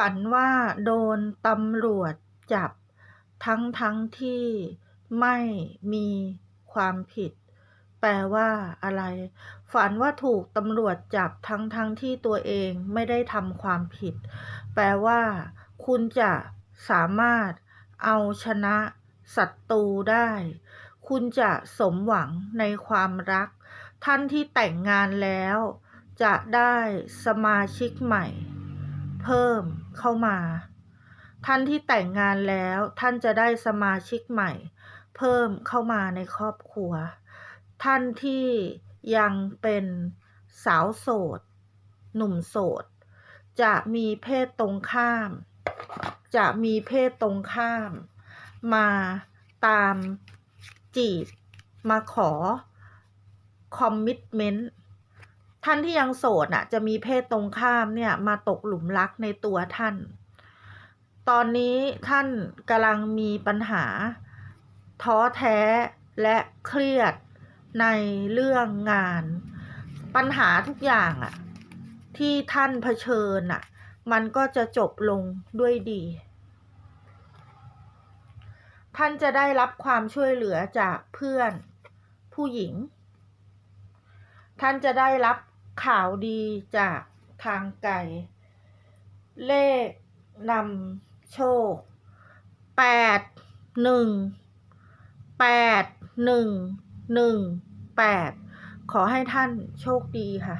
ฝันว่าโดนตำรวจจับ ทั้งทั้งที่ไม่มีความผิด แปลว่าอะไร ฝันว่าถูกตำรวจจับทั้งทั้งที่ตัวเองไม่ได้ทำความผิด แปลว่า คุณจะสามารถเอาชนะศัตรูได้ คุณจะสมหวังในความรัก ท่านที่แต่งงานแล้ว จะได้สมาชิกใหม่ เพิ่มเข้ามา ท่านที่แต่งงานแล้วท่านจะได้สมาชิกใหม่ เพิ่มเข้ามาในครอบครัว ท่านที่ยังเป็นสาวโสด หนุ่มโสด จะมีเพศตรงข้าม จะมีเพศตรงข้าม มาตามจีบมาขอคอมมิ t เมนต์ ท่านที่ยังโสดน่ะ จะมีเพศตรงข้ามเนี่ย มาตกหลุมรักในตัวท่าน ตอนนี้ท่านกำลังมีปัญหา ท้อแท้และเครียดในเรื่องงาน ปัญหาทุกอย่างอะที่ท่านเผชิญอะมันก็จะจบลงด้วยดี ท่านจะได้รับความช่วยเหลือจากเพื่อนผู้หญิงท่านจะได้รับ ข่าวดีจากทางไกล เลขนำโชค แปด หนึ่ง แปด หนึ่ง หนึ่ง แปด ขอให้ท่านโชคดีค่ะ